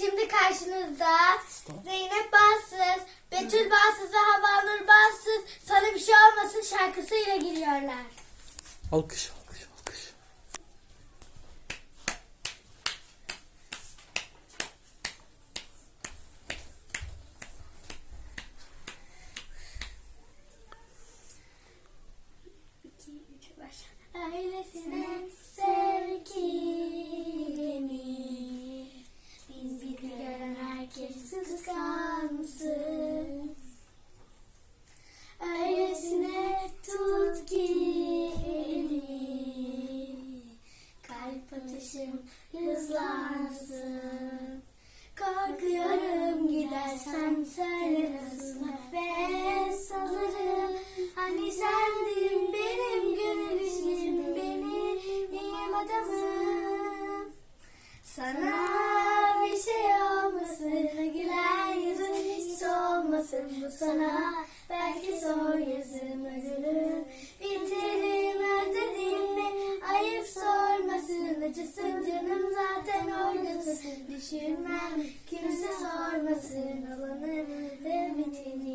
Şimdi karşınızda Zeynep Bassız, Betül Bassız ve Havanur Bassız Sana Bir Şey Olmasın şarkısıyla giriyorlar. Alkış alkış alkış. İki, üç, başla. Öylesine atışım hızlansın. Korkuyorum gidersen söyle hızlı ve salırım Hani sendin benim gönül işim benim adamım Sana bir şey olmasın gülen yüzün hiç olmasın. Bu sana Belki Düşünmem kimse sormasın. Olanı ve biteni